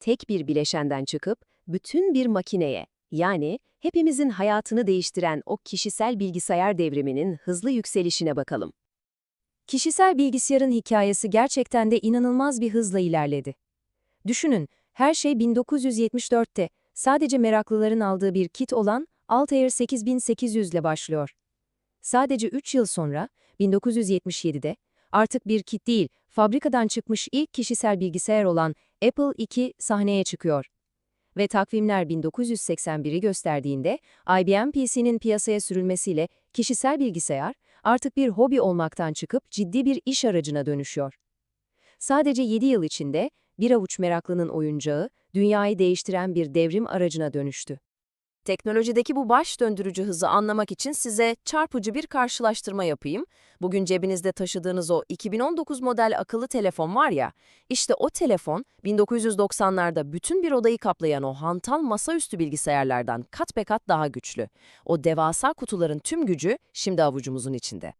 tek bir bileşenden çıkıp bütün bir makineye, yani hepimizin hayatını değiştiren o kişisel bilgisayar devriminin hızlı yükselişine bakalım. Kişisel bilgisayarın hikayesi gerçekten de inanılmaz bir hızla ilerledi. Düşünün, her şey 1974'te sadece meraklıların aldığı bir kit olan Altair 8800 ile başlıyor. Sadece 3 yıl sonra, 1977'de, artık bir kit değil, fabrikadan çıkmış ilk kişisel bilgisayar olan Apple II sahneye çıkıyor. Ve takvimler 1981'i gösterdiğinde, IBM PC'nin piyasaya sürülmesiyle kişisel bilgisayar artık bir hobi olmaktan çıkıp ciddi bir iş aracına dönüşüyor. Sadece 7 yıl içinde bir avuç meraklının oyuncağı, dünyayı değiştiren bir devrim aracına dönüştü. Teknolojideki bu baş döndürücü hızı anlamak için size çarpıcı bir karşılaştırma yapayım. Bugün cebinizde taşıdığınız o 2019 model akıllı telefon var ya, işte o telefon 1990'larda bütün bir odayı kaplayan o hantal masaüstü bilgisayarlardan kat be kat daha güçlü. O devasa kutuların tüm gücü şimdi avucumuzun içinde.